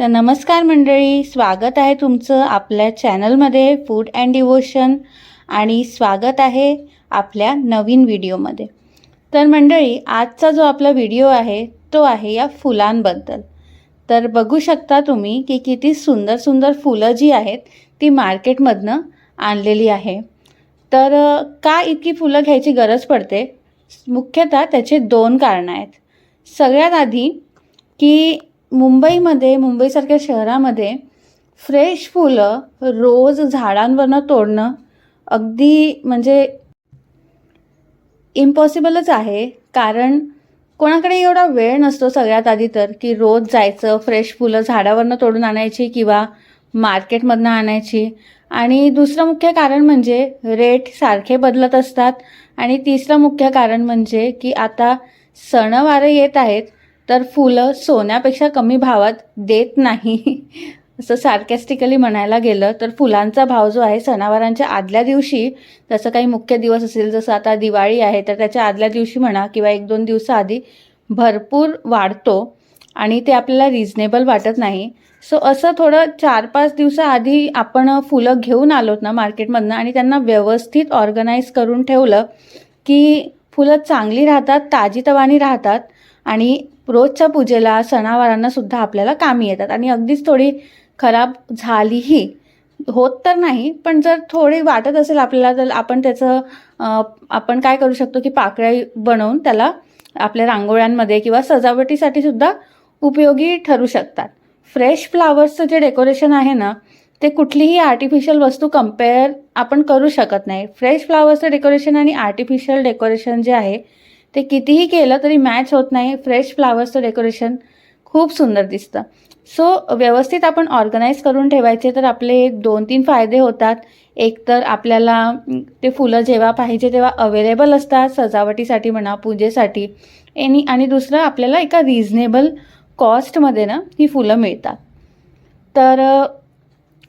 तर नमस्कार मंडळी स्वागत आहे तुमचं आपल्या चॅनलमध्ये फूड अँड डिवोशन आणि स्वागत आहे आपल्या नवीन व्हिडिओमध्ये. तर मंडळी आजचा जो आपला व्हिडिओ आहे तो आहे या फुलांबद्दल. तर बघू शकता तुम्ही की किती सुंदर सुंदर फुलं जी आहेत ती मार्केटमधनं आणलेली आहे. तर का इतकी फुलं घ्यायची गरज पडते? मुख्यतः त्याचे दोन कारणं आहेत. सगळ्यात आधी की मुंबईमध्ये मुंबईसारख्या शहरामध्ये फ्रेश फुलं रोज झाडांवरनं तोडणं अगदी म्हणजे इम्पॉसिबलच आहे. कारण कोणाकडे एवढा वेळ नसतो सगळ्यात आधी तर की रोज जायचं फ्रेश फुलं झाडावरनं तोडून आणायची किंवा मार्केटमधनं आणायची. आणि दुसरं मुख्य कारण म्हणजे रेट सारखे बदलत असतात. आणि तिसरं मुख्य कारण म्हणजे की आता सणवारं येत आहेत. तर फुलं सोन्यापेक्षा कमी भावात देत नाही. असं सार्कॅस्टिकली म्हणायला गेलं तर फुलांचा भाव जो आहे सणावारांच्या आदल्या दिवशी जसं काही मुख्य दिवस असेल जसं आता दिवाळी आहे तर त्याच्या आदल्या दिवशी म्हणा किंवा एक दोन दिवसाआधी भरपूर वाढतो आणि ते आपल्याला रिझनेबल वाटत नाही. सो असं थोडं चार पाच दिवसाआधी आपण फुलं घेऊन आलोत ना मार्केटमधनं आणि त्यांना व्यवस्थित ऑर्गनाईज करून ठेवलं की फुलं चांगली राहतात ताजीतवानी राहतात आणि रोजच्या पूजेला सणावारांना सुद्धा आपल्याला कामी येतात. आणि अगदीच थोडी खराब झालीही होत तर नाही पण जर थोडी वाटत असेल आपल्याला तर आपण त्याचं आपण काय करू शकतो की पाकळ्या बनवून त्याला आपल्या रांगोळ्यांमध्ये किंवा सजावटीसाठी सुद्धा उपयोगी ठरू शकतात. फ्रेश फ्लावर्सचं जे डेकोरेशन आहे ना ते कुठलीही आर्टिफिशियल वस्तू कंपेअर आपण करू शकत नाही. फ्रेश फ्लावर्सचं डेकोरेशन आणि आर्टिफिशियल डेकोरेशन जे आहे ते कितीही केलं तरी मॅच होत नाही. फ्रेश फ्लावर्सचं डेकोरेशन खूप सुंदर दिसतं. सो व्यवस्थित आपण ऑर्गनाईज करून ठेवायचे तर आपले दोन तीन फायदे होतात. एक तर आपल्याला ते फुलं जेव्हा पाहिजे तेव्हा अवेलेबल असतात सजावटीसाठी म्हणा पूजेसाठी. एनी आणि दुसरं आपल्याला एका रिझनेबल कॉस्टमध्ये ना ही फुलं मिळतात. तर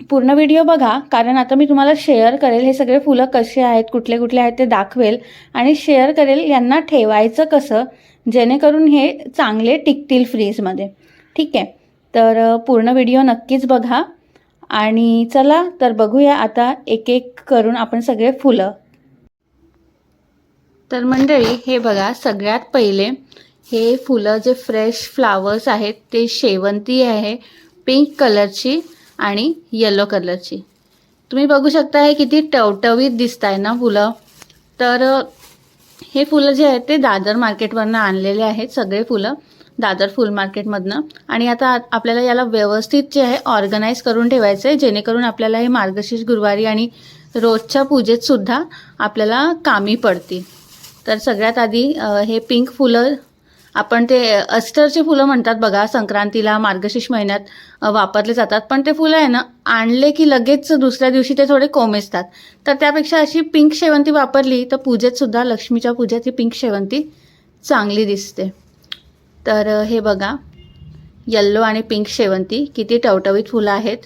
पूर्ण व्हिडिओ बघा कारण आता मी तुम्हाला शेअर करेल हे सगळे फुलं कसे आहेत कुठले कुठले आहेत ते दाखवेल. आणि शेअर करेल यांना ठेवायचं कसं जेणेकरून हे चांगले टिकतील फ्रीजमध्ये ठीक आहे? तर पूर्ण व्हिडिओ नक्कीच बघा. आणि चला तर बघूया आता एक एक करून आपण सगळे फुलं. तर मंडळी हे बघा सगळ्यात पहिले हे फुलं जे फ्रेश फ्लावर्स आहेत ते शेवंती आहे पिंक कलरची आणि येलो कलरची तुम्ही बघू शकता हे किती टवटवीत दिसत आहे ना फुलं. तर हे फुलं जे आहेत ते दादर मार्केटवरनं आणलेले आहेत सगळे फुलं. दादर फुल मार्केटमधनं आणि आता आपल्याला याला व्यवस्थित जे आहे ऑर्गनाईज करून ठेवायचं आहे जेणेकरून आपल्याला हे मार्गशीर्ष गुरुवारी आणि रोजच्या पूजेतसुद्धा आपल्याला कामी पडतील. तर सगळ्यात आधी हे पिंक फुलं आपण ते अस्टरची फुलं म्हणतात बघा संक्रांतीला मार्गशीर्ष महिन्यात वापरले जातात. पण ते फुलं आहे ना आणले की लगेच दुसऱ्या दिवशी ते थोडे कोमेजतात. तर त्यापेक्षा अशी पिंक शेवंती वापरली तर पूजेत सुद्धा लक्ष्मीच्या पूजेत ही पिंक शेवंती चांगली दिसते. तर हे बघा यल्लो आणि पिंक शेवंती किती टवटवीत फुलं आहेत.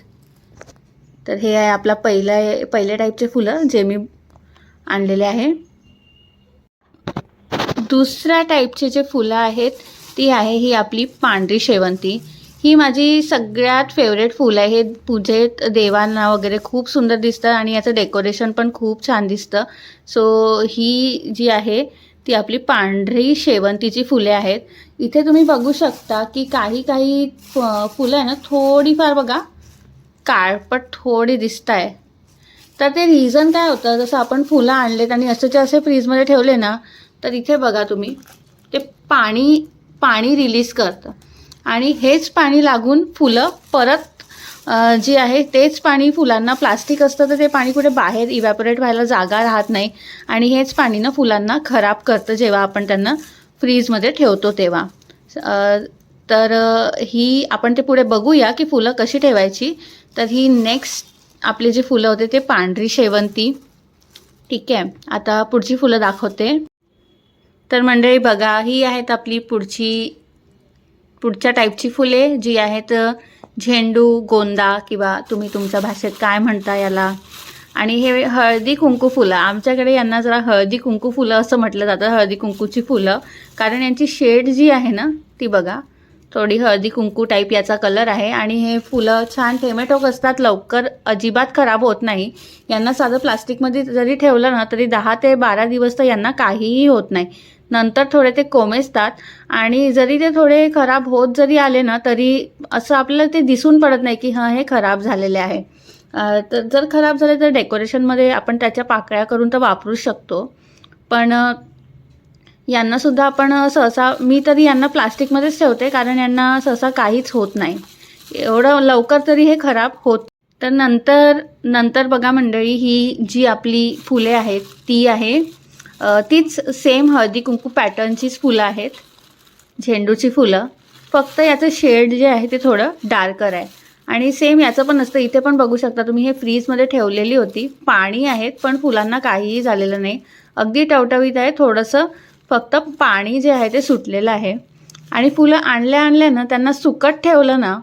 तर हे आहे आपला पहिलं पहिले टाईपचे फुलं जे मी आणलेले आहे. दुसऱ्या टाईपचे जे फुलं आहेत ती आहे ही आपली पांढरी शेवंती. ही माझी सगळ्यात फेवरेट फुलं आहे. हे पूजेत देवांना वगैरे खूप सुंदर दिसतं आणि याचं डेकोरेशन पण खूप छान दिसतं. सो ही जी आहे ती आपली पांढरी शेवंतीची फुले आहेत. इथे तुम्ही बघू शकता की काही काही फ- फुलं आहे ना थोडीफार बघा काळपट थोडी दिसत आहे तर ते रिझन काय होतं? जसं आपण फुलं आणलेत आणि असेच्या असे फ्रीजमध्ये ठेवले ना तर इथे बघा तुम्ही ते पाणी पाणी रिलीज करतं. आणि हेच पाणी लागून फुलं परत जी आहे तेच पाणी फुलांना प्लास्टिक असतं तर ते पाणी कुठे बाहेर इव्हॅपोरेट व्हायला जागा राहत नाही. आणि हेच पाणी ना फुलांना खराब करतं जेव्हा आपण त्यांना फ्रीजमध्ये ठेवतो तेव्हा. तर ही आपण ते पुढे बघूया की फुलं कशी ठेवायची. तर ही नेक्स्ट आपली जी फुलं होते ते पांढरी शेवंती. ठीक आहे आता पुढची फुलं दाखवते. तर मंडळी बघा ही आहेत आपली पुढची पुढच्या टाईपची फुले जी आहेत झेंडू गोंदा किंवा तुम्ही तुमच्या भाषेत काय म्हणता याला. आणि हे हळदी कुंकू फुलं आमच्याकडे यांना जरा हळदी कुंकू फुलं असं म्हटलं जातं हळदी कुंकूची फुलं. कारण यांची शेड जी आहे ना ती बघा थोडी हळदी कुंकू टाईप याचा कलर आहे. आणि हे फुलं छान टेमॅटोक असतात लवकर अजिबात खराब होत नाही. यांना साधं प्लास्टिकमध्ये जरी ठेवलं ना तरी दहा ते बारा दिवस तर यांना काहीही होत नाही. नंतर थोडे ते कोमेजतात. आणि जरी ते थोडे खराब होत जरी आले ना तरी असं आपल्याला ते दिसून पडत नाही की हां हे खराब झालेले आहे. तर जर खराब झाले तर डेकोरेशनमध्ये आपण त्याच्या पाकळ्या करून तर वापरू शकतो. पण यांनासुद्धा आपण सहसा मी तरी यांना प्लास्टिकमध्येच ठेवते कारण यांना सहसा काहीच होत नाही. एवढं लवकर तरी हे खराब होत तर नंतर नंतर बघा मंडळी ही जी आपली फुले आहेत ती आहे. तीच सेम हळदी कुंकू पॅटर्नचीच फुलं आहेत. झेंडूची फुलं. फक्त याचं शेड जे आहे ते थोडं डार्कर आहे. आणि सेम याचं पण असतं. इथे पण बघू शकता तुम्ही हे फ्रीजमध्ये ठेवलेली होती. पाणी आहेत पण फुलांना काहीही झालेलं नाही. अगदी टवटवीत आहे. थोडंसं फक्त पाणी जे आहे ते सुटलेलं आहे. आणि फुलं आणल्या आणल्या ना त्यांना सुकट ठेवलं ना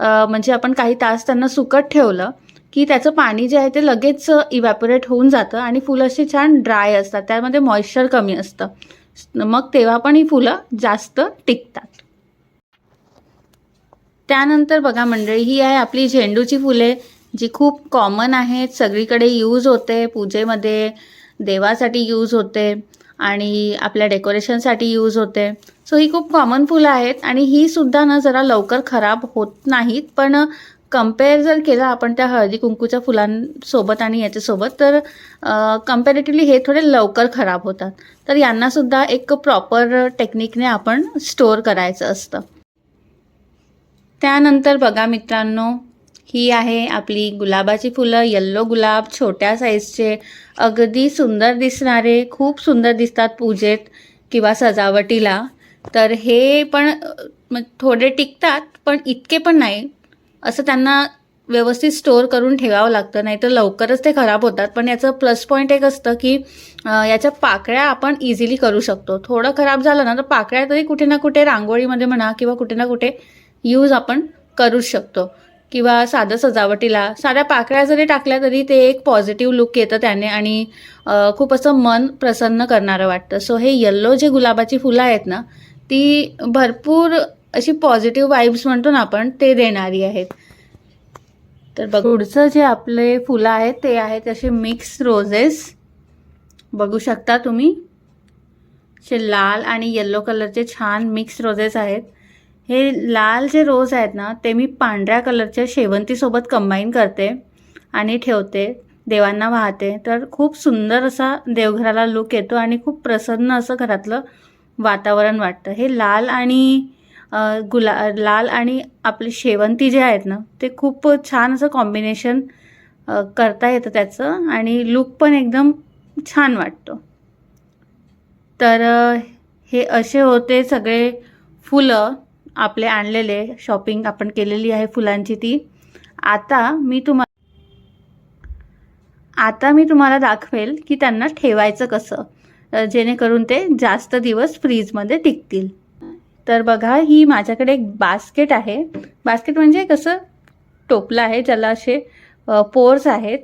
म्हणजे आपण काही तास त्यांना सुकट ठेवलं की त्याचं पाणी जे आहे ते लगेच इव्हॅपोरेट होऊन जातं आणि फुलं अशी छान ड्राय असतात. त्यामध्ये मॉइश्चर कमी असतं. मग तेव्हा पण ही फुलं जास्त टिकतात. त्यानंतर बघा मंडळी ही आहे आपली झेंडूची फुले जी खूप कॉमन आहेत. सगळीकडे यूज होते. पूजेमध्ये देवासाठी यूज होते आणि आपल्या डेकोरेशनसाठी यूज होते. सो ही खूप कॉमन फुलं आहेत आणि ही सुद्धा ना जरा लवकर खराब होत नाहीत. पण कंपेअर जर केलं आपण त्या हळदी कुंकूच्या फुलांसोबत आणि याच्यासोबत तर कम्पॅरेटिव्हली हे थोडे लवकर खराब होतात. तर यांनासुद्धा एक प्रॉपर टेक्निकने आपण स्टोअर करायचं असतं. त्यानंतर बघा मित्रांनो ही आहे आपली गुलाबाची फुलं यल्लो गुलाब छोट्या साईजचे अगदी सुंदर दिसणारे खूप सुंदर दिसतात पूजेत किंवा सजावटीला. तर हे पण थोडे टिकतात पण इतके पण नाही. असं त्यांना व्यवस्थित स्टोअर करून ठेवावं लागतं नाहीतर लवकरच ते खराब होतात. पण याचं प्लस पॉईंट एक असतं की याच्या पाकळ्या आपण इझिली करू शकतो. थोडं खराब झालं ना तर पाकळ्या तरी कुठे ना कुठे रांगोळीमध्ये म्हणा किंवा कुठे ना कुठे यूज आपण करू शकतो. किंवा साधं सजावटीला साध्या पाकळ्या जरी टाकल्या तरी ते एक पॉझिटिव्ह लुक येतं त्याने आणि खूप असं मन प्रसन्न करणारं वाटतं. सो हे येल्लो जे गुलाबाची फुलं आहेत ना ती भरपूर अशी पॉझिटिव्ह वाईब्स म्हणतो ना आपण ते देणारी आहेत. तर बघ. पुढचं जे आपले फुलं आहेत ते आहेत असे मिक्स रोजेस बघू शकता तुम्ही. असे लाल आणि येल्लो कलरचे छान मिक्स रोजेस आहेत. हे लाल जे रोज आहेत ना ते मी पांढऱ्या कलरच्या शेवंतीसोबत कंबाईन करते आणि ठेवते. देवांना वाहते. तर खूप सुंदर असा देवघराला लुक येतो आणि खूप प्रसन्न असं घरातलं वातावरण वाटतं. हे लाल आणि गुला लाल आणि आपले शेवंती जे आहेत ना ते खूप छान असं कॉम्बिनेशन करता येतं त्याचं आणि लुक पण एकदम छान वाटतो. तर हे असे होते सगळे फुलं आपले आणलेले शॉपिंग आपण केलेली आहे फुलांची ती. आता मी तुम्हा आता मी तुम्हाला दाखवेल की त्यांना ठेवायचं कसं जेणेकरून ते जास्त दिवस फ्रीजमध्ये टिकतील. तर बघा ही माझ्याकडे एक बास्केट आहे. बास्केट म्हणजे कसं टोपलं आहे ज्याला असे पोर्स आहेत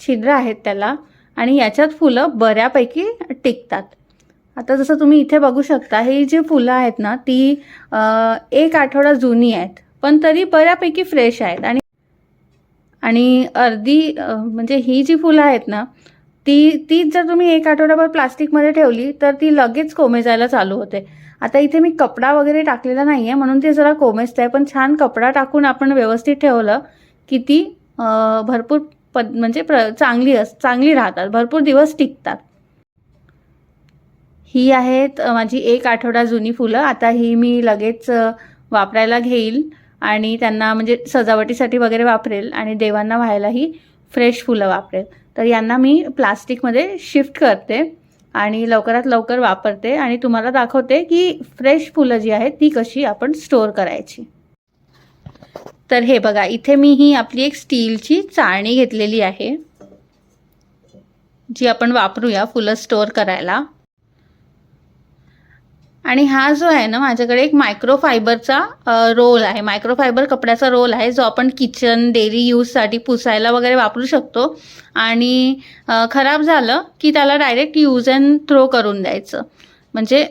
छिद्र आहेत त्याला आणि याच्यात फुलं बऱ्यापैकी टिकतात. आता जसं तुम्ही इथे बघू शकता ही जी फुलं आहेत ना ती एक आठवडा जुनी आहेत पण तरी बऱ्यापैकी फ्रेश आहेत. आणि आणि अर्धी म्हणजे ही जी फुलं आहेत ना ती तीच जर तुम्ही एक आठवडाभर प्लास्टिकमध्ये ठेवली तर ती लगेच कोमेजायला चालू होते. आता इथे मी कपडा वगैरे टाकलेला नाही आहे म्हणून ते जरा कोमेजतं आहे पण छान कपडा टाकून आपण व्यवस्थित ठेवलं की ती भरपूर पद म्हणजे प्र चांगली अस चांगली राहतात भरपूर दिवस टिकतात. ही आहेत माझी एक आठवडा जुनी फुलं. आता ही मी लगेच वापरायला घेईल आणि त्यांना म्हणजे सजावटीसाठी वगैरे वापरेल आणि देवांना व्हायलाही फ्रेश फुलं वापरेल. तर यांना मी प्लास्टिकमध्ये शिफ्ट करते. आणि लवकरात लवकर वापरते आणि तुम्हाला दाखवते की फ्रेश फुलं जी आहेत ती कशी आपण स्टोअर करायची. तर हे बघा इथे मी ही आपली एक स्टीलची चाळणी घेतलेली आहे जी आपण वापरूया फुलं स्टोअर करायला. आणि हा जो आहे ना माझ्याकडे एक मायक्रोफायबरचा रोल आहे. मायक्रोफायबर कपड्याचा रोल आहे जो आपण किचन डेली यूजसाठी पुसायला वगैरे वापरू शकतो. आणि खराब झालं की त्याला डायरेक्ट यूज अँड थ्रो करून द्यायचं. म्हणजे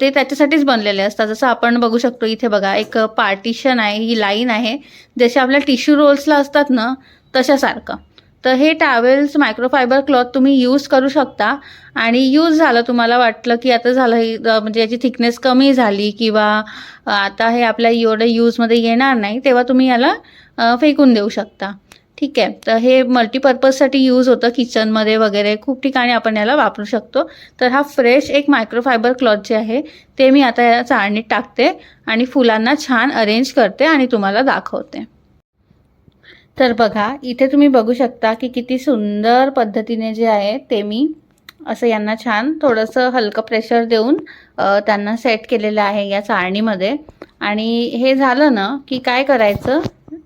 ते त्याच्यासाठीच बनलेले असतात. जसं आपण बघू शकतो इथे बघा एक पार्टिशन आहे ही लाईन आहे. जसे आपल्या टिश्यू रोल्सला असतात ना तशासारखं. तर हे टॅवेल्स मायक्रोफायबर क्लॉथ तुम्ही यूज करू शकता. आणि यूज झालं तुम्हाला वाटलं की आता झालं म्हणजे याची थिकनेस कमी झाली किंवा आता हे आपल्या एवढं यूजमध्ये येणार नाही तेव्हा तुम्ही याला फेकून देऊ शकता. ठीक आहे? तर हे मल्टीपर्पजसाठी यूज होतं किचनमध्ये वगैरे. खूप ठिकाणी आपण याला वापरू शकतो. तर हा फ्रेश एक मायक्रोफायबर क्लॉथ जे आहे ते मी आता या चाळणीत टाकते आणि फुलांना छान अरेंज करते आणि तुम्हाला दाखवते. तर बघा इथे तुम्ही बघू शकता की किती सुंदर पद्धतीने जे आहे ते मी असं यांना छान थोडंसं हलकं प्रेशर देऊन त्यांना सेट केलेलं आहे या चाळणीमध्ये. आणि हे झालं ना की काय करायचं?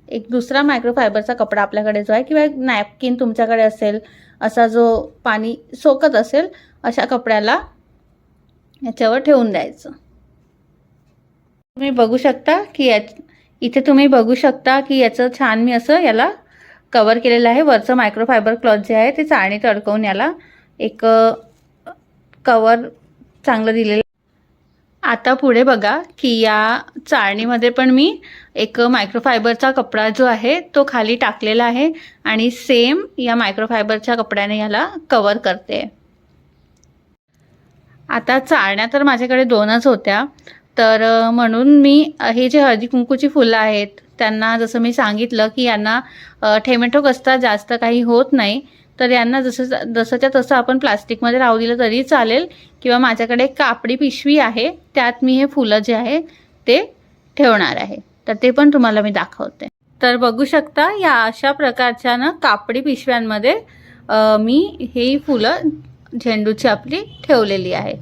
एक दुसरा मायक्रोफायबरचा कपडा आपल्याकडे जो आहे किंवा एक नॅपकिन तुमच्याकडे असेल असा जो पाणी सोकत असेल अशा कपड्याला याच्यावर ठेवून द्यायचं. तुम्ही बघू शकता की या इथे तुम्ही बघू शकता की याचं छान मी असं याला कवर केलेलं आहे. वरचं मायक्रोफायबर क्लॉथ जे आहे ते चाळणीत अडकवून याला एक कवर चांगलं दिलेलं आता पुढे बघा की या चाळणीमध्ये पण मी एक मायक्रोफायबरचा कपडा जो आहे तो खाली टाकलेला आहे आणि सेम या मायक्रोफायबरच्या कपड्याने याला कवर करते. आता चाळण्या तर माझ्याकडे दोनच होत्या. तर म्हणून मी हे जे हळदी कुंकूची फुलं आहेत त्यांना जसं मी सांगितलं की यांना अ, ठेमेठो कसता जास्त काही होत नाही तर यांना जसं जसंच्या तसं आपण प्लास्टिकमध्ये राहू दिलं तरी चालेल किंवा माझ्याकडे एक कापडी पिशवी आहे त्यात मी हे फुलं जे आहे ते ठेवणार आहे. तर ते पण तुम्हाला मी दाखवते. तर बघू शकता या अशा प्रकारच्या ना कापडी पिशव्यांमध्ये मी ही फुलं झेंडूची आपली ठेवलेली आहे.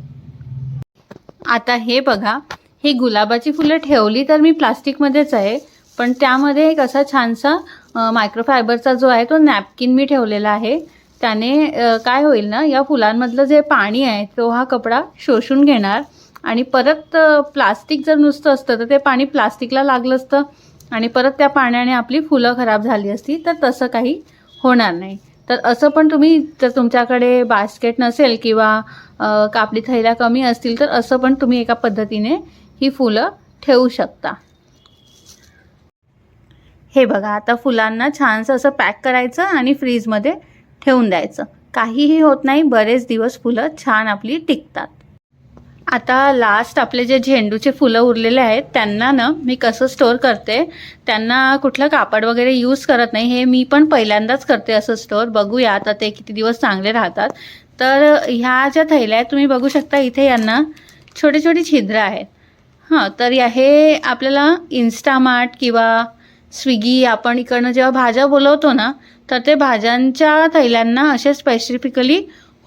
आता हे बघा ही गुलाबाची फुलं ठेवली तर मी प्लास्टिकमध्येच आहे. पण त्यामध्ये एक असा छानसा मायक्रोफायबरचा जो आहे तो नॅपकिन मी ठेवलेला आहे. त्याने काय होईल ना या फुलांमधलं जे पाणी आहे तो हा कपडा शोषून घेणार. आणि परत प्लास्टिक जर नुसतं असतं तर ते पाणी प्लास्टिकला लागलं असतं आणि परत त्या पाण्याने आपली फुलं खराब झाली असती तर तसं काही होणार नाही. तर असं पण तुम्ही जर तुमच्याकडे बास्केट नसेल किंवा कापडी थैल्या कमी असतील तर असं पण तुम्ही एका पद्धतीने ही फुलं ठेवू शकता. हे बघा आता फुलांना छानसं असं पॅक करायचं आणि फ्रीजमध्ये ठेवून द्यायचं. काहीही होत नाही बरेच दिवस फुलं छान आपली टिकतात. आता लास्ट आपले जे झेंडूचे फुलं उरलेले आहेत त्यांना ना मी कसं स्टोअर करते त्यांना कुठलं कापड वगैरे यूज करत नाही हे मी पण पहिल्यांदाच करते असं स्टोअर बघूया आता ते किती दिवस चांगले राहतात. तर ह्या ज्या थैल्या आहेत तुम्ही बघू शकता इथे यांना छोटे छोटे छिद्र आहेत. हां तर हे आपल्याला इन्स्टामार्ट किंवा स्विगी आपण इकडनं जेव्हा भाज्या बोलवतो ना तर ते भाज्यांच्या थैल्यांना असे स्पेसिफिकली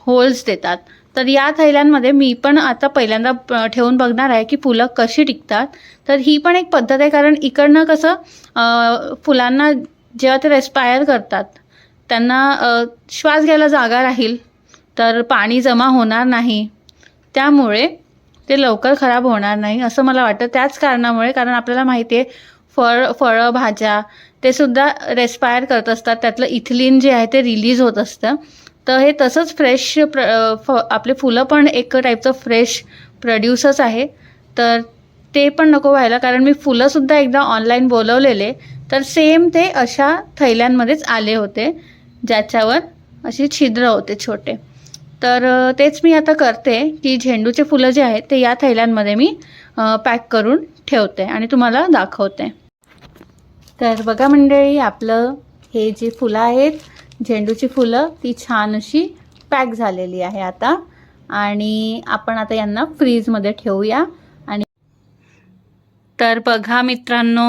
होल्स देतात. तर या थैल्यांमध्ये मी पण आता पहिल्यांदा ठेवून बघणार आहे की फुलं कशी टिकतात. तर ही पण एक पद्धत आहे कारण इकडनं कसं फुलांना जेव्हा ते रेस्पायर करतात त्यांना श्वास घ्यायला जागा राहील तर पाणी जमा होणार नाही. त्यामुळे ते लवकर खराब होणार नाही असं मला वाटतं. त्याच कारणामुळे कारण आपल्याला माहिती आहे फळ फळं भाज्या ते सुद्धा रेस्पायर करत असतात. त्यातलं इथिलीन जे आहे ते रिलीज होत असतं. तर हे तसंच फ्रेश प्र फ आपले फुलं पण एक टाईपचं फ्रेश प्रोड्यूसच आहे. तर ते पण नको व्हायला कारण मी फुलंसुद्धा एकदा ऑनलाईन बोलवलेले. तर सेम ते अशा थैल्यांमध्येच आले होते ज्याच्यावर अशी छिद्र होते छोटे. तर तेच मी आता करते की झेंडूचे फुलं जे आहेत ते या थैल्यांमध्ये मी पॅक करून ठेवते आणि तुम्हाला दाखवते. तर बघा मंडळी आपलं हे जी फुलं आहेत झेंडूची फुलं ती छान अशी पॅक झालेली आहे आता. आणि आपण आता यांना फ्रीजमध्ये ठेवूया. आणि तर बघा मित्रांनो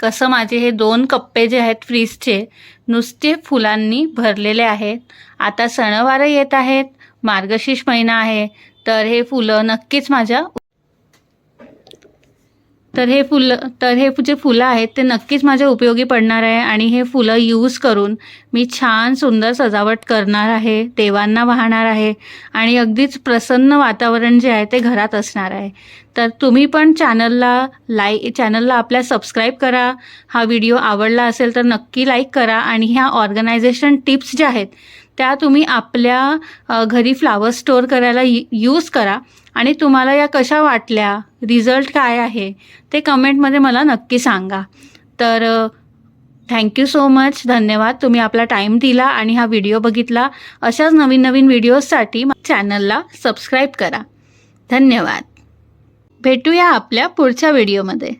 कसं माझे हे दोन कप्पे जे आहेत फ्रीजचे नुसते फुलांनी भरलेले आहेत. आता सणवारं येत आहेत. मार्गशीर्ष महिना आहे तर हे फुलं नक्कीच माझ्या तर हे फुलं तर हे जे फुलं आहेत ते नक्कीच माझ्या उपयोगी पडणार आहे आणि हे फुलं यूज करून मी छान सुंदर सजावट करणार आहे देवांना वाहणार आहे आणि अगदीच प्रसन्न वातावरण जे आहे ते घरात असणार आहे. तर तुम्ही पण चॅनलला लाईक चॅनलला आपल्या सबस्क्राईब करा. हा व्हिडिओ आवडला असेल तर नक्की लाईक करा आणि ह्या ऑर्गनायझेशन टिप्स ज्या आहेत त्या तुम्ही आपल्या घरी फ्लावर स्टोअर करायला यूज करा. आणि तुम्हाला या कशा वाटल्या? रिझल्ट काय आहे? ते कमेंटमध्ये मला नक्की सांगा. तर थँक्यू सो मच धन्यवाद. तुम्ही आपला टाईम दिला आणि हा व्हिडिओ बघितला. अशाच नवीन नवीन व्हिडिओजसाठी चॅनलला सबस्क्राईब करा. धन्यवाद. भेटूया आपल्या पुढच्या व्हिडिओमध्ये